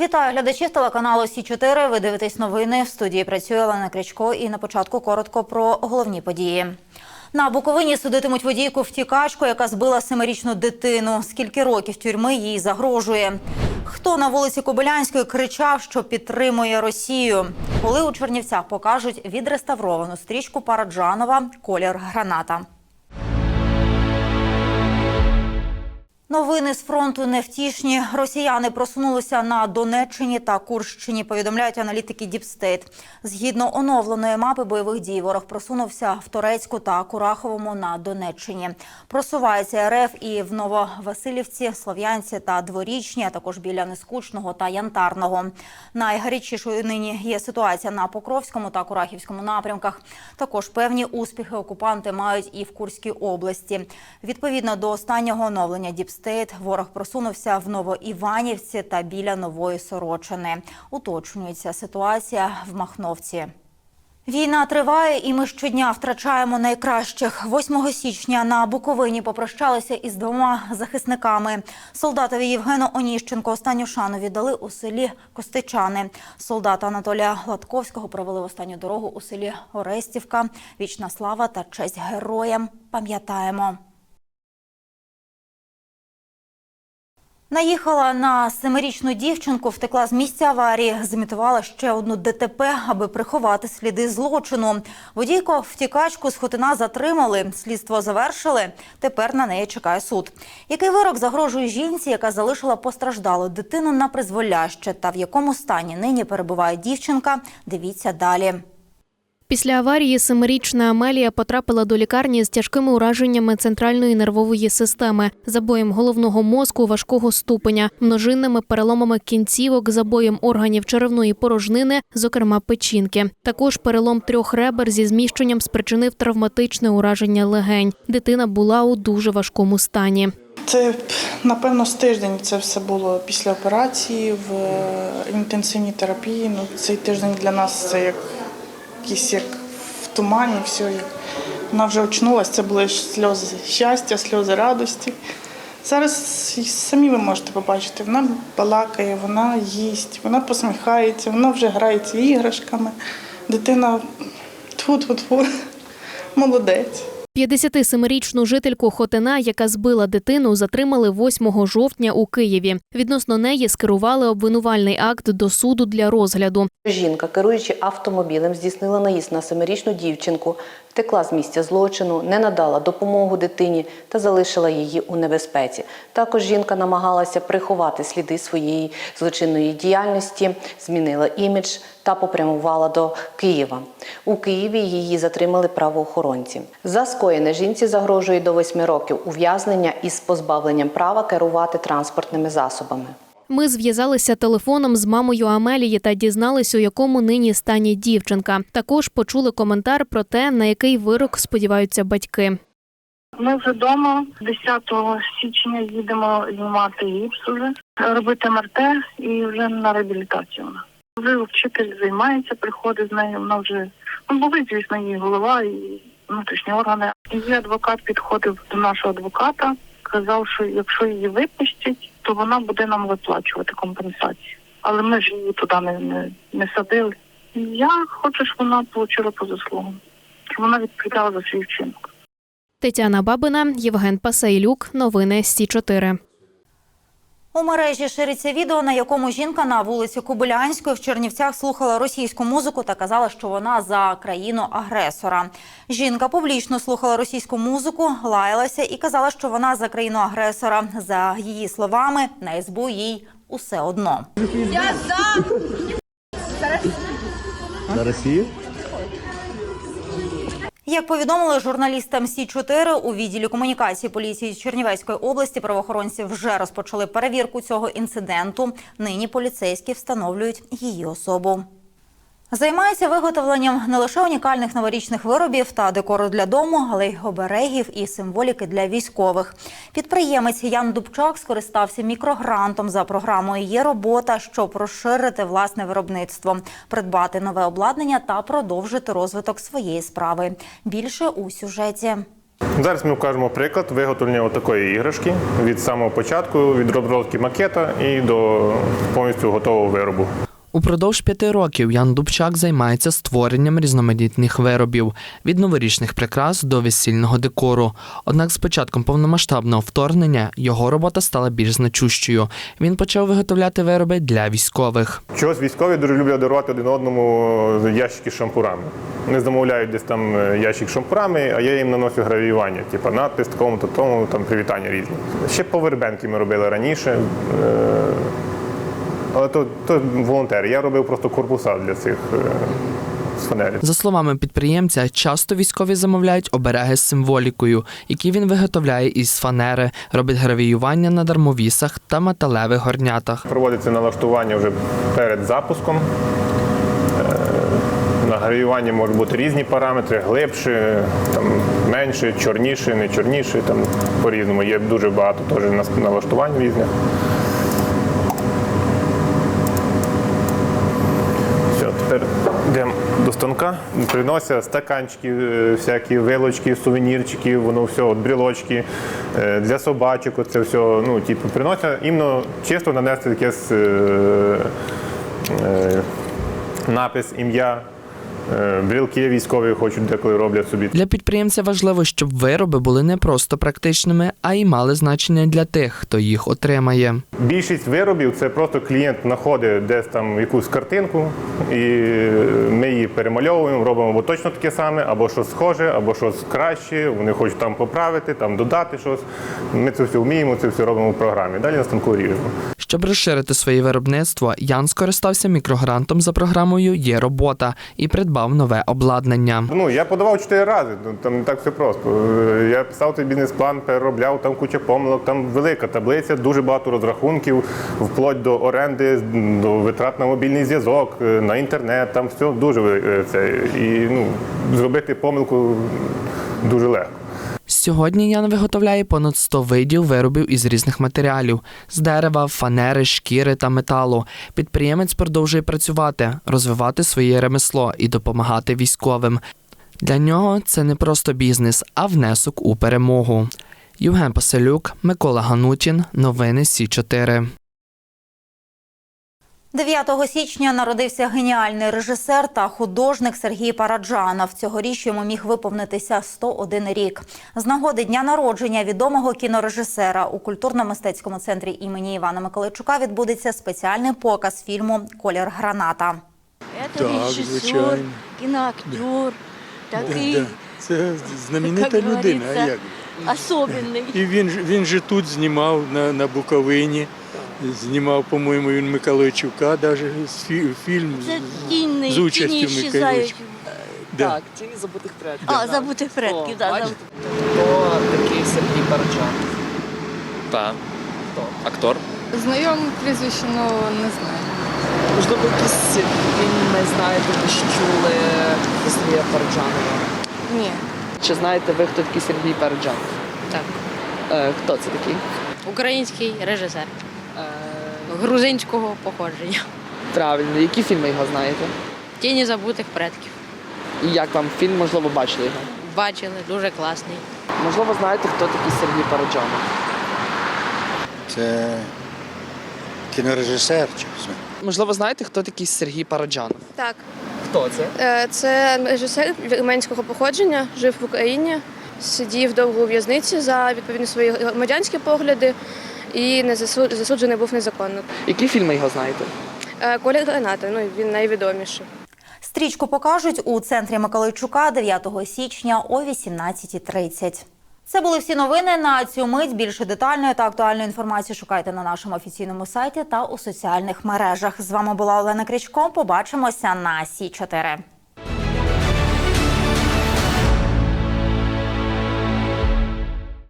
Вітаю глядачів телеканалу Сі 4 Ви дивитесь новини. В студії працює Олена Крячко. І на початку коротко про головні події. На Буковині судитимуть водійку втікачку, яка збила семирічну дитину. Скільки років тюрми їй загрожує? Хто на вулиці Кобилянської кричав, що підтримує Росію? Коли у Чернівцях покажуть відреставровану стрічку Параджанова колір граната. Новини з фронту невтішні. Росіяни просунулися на Донеччині та Курщині. Повідомляють аналітики Діпстейт. Згідно оновленої мапи бойових дій, ворог просунувся в Торецьку та Кураховому на Донеччині. Просувається РФ і в Нововасилівці, Слов'янці та Дворічні, а також біля Нескучного та Янтарного. Найгарячішою нині є ситуація на Покровському та Курахівському напрямках. Також певні успіхи окупанти мають і в Курській області. Відповідно до останнього оновлення Діпстейт, ворог просунувся в Новоіванівці та біля Нової Сорочини. Уточнюється ситуація в Махновці. Війна триває, і ми щодня втрачаємо найкращих. 8 січня на Буковині попрощалися із двома захисниками. Солдатові Євгену Оніщенко останню шану віддали у селі Костичани. Солдата Анатолія Гладковського провели в останню дорогу у селі Орестівка. Вічна слава та честь героям. Пам'ятаємо. Наїхала на семирічну дівчинку, втекла з місця аварії, зімітувала ще одну ДТП, аби приховати сліди злочину. Водійко втікачку з Хотина затримали. Слідство завершили. Тепер на неї чекає суд. Який вирок загрожує жінці, яка залишила постраждалу дитину на призволяще, та в якому стані нині перебуває дівчинка? Дивіться далі. Після аварії семирічна Амелія потрапила до лікарні з тяжкими ураженнями центральної нервової системи, забоєм головного мозку важкого ступеня, множинними переломами кінцівок, забоєм органів черевної порожнини, зокрема печінки. Також перелом трьох ребер зі зміщенням спричинив травматичне ураження легень. Дитина була у дуже важкому стані. Це напевно з тиждень це все було після операції в е, інтенсивній терапії. Ну, цей тиждень для нас це як якийсь як в тумані, все. Як... Вона вже очнулася, це були сльози щастя, сльози радості. Зараз самі ви можете побачити, вона балакає, вона їсть, вона посміхається, вона вже грається іграшками. Дитина тьфу-тьфу-тьфу, молодець. 57-річну жительку Хотина, яка збила дитину, затримали 8 жовтня у Києві. Відносно неї скерували обвинувальний акт до суду для розгляду. Жінка, керуючи автомобілем, здійснила наїзд на семирічну дівчинку, втекла з місця злочину, не надала допомогу дитині та залишила її у небезпеці. Також жінка намагалася приховати сліди своєї злочинної діяльності, змінила імідж та попрямувала до Києва. У Києві її затримали правоохоронці. За скоєне жінці загрожує до 8 років ув'язнення із позбавленням права керувати транспортними засобами. Ми зв'язалися телефоном з мамою Амелії та дізналися, у якому нині стані дівчинка. Також почули коментар про те, на який вирок сподіваються батьки. Ми вже вдома 10 січня їдемо знімати гіпс уже, робити МРТ і вже на реабілітацію. Вже вчитель займається, приходить з нею. Вона вже ну, були, звісно, її голова і внутрішні органи. Її адвокат підходив до нашого адвоката, казав, що якщо її випустять, то вона буде нам виплачувати компенсацію. Але ми ж її туди не, не, не садили. Я хочу, щоб вона отримала по заслугам, щоб вона відповідала за свій вчинок. Тетяна Бабина, Євген Пасейлюк. Новини Сі 4 У мережі шириться відео, на якому жінка на вулиці Кобилянської в Чернівцях слухала російську музику та казала, що вона за країну-агресора. Жінка публічно слухала російську музику, лаялася і казала, що вона за країну-агресора. За її словами, на СБУ їй усе одно. За Росію? Як повідомили журналістам Сі 4 у відділі комунікації поліції Чернівецької області, правоохоронці вже розпочали перевірку цього інциденту. Нині поліцейські встановлюють її особу. Займається виготовленням не лише унікальних новорічних виробів та декору для дому, але й оберегів і символіки для військових. Підприємець Ян Дубчак скористався мікрогрантом за програмою Є робота, щоб розширити власне виробництво, придбати нове обладнання та продовжити розвиток своєї справи. Більше у сюжеті. Зараз ми покажемо приклад виготовлення такої іграшки від самого початку, від розробки макета і до повністю готового виробу. Упродовж п'яти років Ян Дубчак займається створенням різноманітних виробів від новорічних прикрас до весільного декору. Однак з початком повномасштабного вторгнення його робота стала більш значущою. Він почав виготовляти вироби для військових. Чогось військові дуже люблять дарувати один одному ящики з шампурами. Вони замовляють десь там е, ящик з шампурами, а я їм наношу гравіювання, типу надпис такому то тому, там привітання різні. Ще повербенки ми робили раніше. Але то, то волонтери. Я робив просто корпуса для цих е, з фанери. За словами підприємця, часто військові замовляють обереги з символікою, які він виготовляє із фанери, робить гравіювання на дармовісах та металевих горнятах. Проводиться налаштування вже перед запуском. Е, На гравіюванні можуть бути різні параметри, глибше, там, менше, чорніше, не чорніше, там по-різному. Є дуже багато теж налаштувань різних. Все, тепер йдемо до станка. Приносять стаканчики, е, всякі вилочки, сувенірчики, воно все, от брілочки е, для собачок. Це все, ну, типу, приносять іменно чисто нанести якесь е, е, напис, ім'я. Е, Брілки військові хочуть деколи роблять собі. Для підприємця важливо, щоб вироби були не просто практичними, а й мали значення для тих, хто їх отримає. Більшість виробів це просто клієнт знаходить десь там якусь картинку, і ми її перемальовуємо, робимо або точно таке саме, або щось схоже, або щось краще. Вони хочуть там поправити, там додати щось. Ми це все вміємо, це все робимо в програмі. Далі на станку ріжемо. Щоб розширити своє виробництво, Ян скористався мікрогрантом за програмою Є робота і придбав нове обладнання. Ну я подавав чотири рази. ну, Там не так все просто. Я писав той бізнес-план, переробляв там куча помилок, там велика таблиця, дуже багато розрахунків, вплоть до оренди, до витрат на мобільний зв'язок, е, на інтернет. Там все дуже е, це. І ну, зробити помилку дуже легко. Сьогодні Ян виготовляє понад 100 видів виробів із різних матеріалів з дерева, фанери, шкіри та металу. Підприємець продовжує працювати, розвивати своє ремесло і допомагати військовим. Для нього це не просто бізнес, а внесок у перемогу. Євген Паселюк, Микола Ганутін. Новини Сі 4 9 січня народився геніальний режисер та художник Сергій Параджанов. Цьогоріч йому міг виповнитися 101 рік. З нагоди дня народження відомого кінорежисера у культурно-мистецькому центрі імені Івана Миколайчука відбудеться спеціальний показ фільму Колір граната. Это Так, режиссер, такий Це знаменита людина. Як? особенний. І він, ж- він же тут знімав на, на Буковині. Знімав, по-моєму, він Миколайчука, навіть фільм Це з- тіни, з участю тіні Миколайчука. Да. Так, тіні забутих предків. А, забути предків, да, Бачите? Хто такий Сергій Параджан? Так. Хто? Актор. Знайоме прізвище, ну не знаю. Можливо, якісь фільми знаєте, ви чули Сергія Параджанова. Ні. Чи знаєте ви, хто такий Сергій Параджанов? Так. Е, хто це такий? Український режисер Е, грузинського походження. правильно, які фільми його знаєте? Тіні забутих предків. І як вам фільм, можливо, бачили його? Бачили, дуже класний. Можливо, знаєте, хто такий Сергій Параджанов? Це кінорежисер чи що? Можливо, знаєте, хто такий Сергій Параджанов? Так, Хто це? Е, це режисер вірменського походження, жив в Україні, сидів довго у в'язниці за відповідні свої громадянські погляди і не засу- засуджений був незаконно. Які фільми його знаєте? Е, Коля Граната, ну він найвідоміший. Стрічку покажуть у центрі Миколайчука 9 січня о 18.30. Це були всі новини на цю мить. Більше детальної та актуальної інформації шукайте на нашому офіційному сайті та у соціальних мережах. З вами була Олена Крічко. Побачимося на Сі 4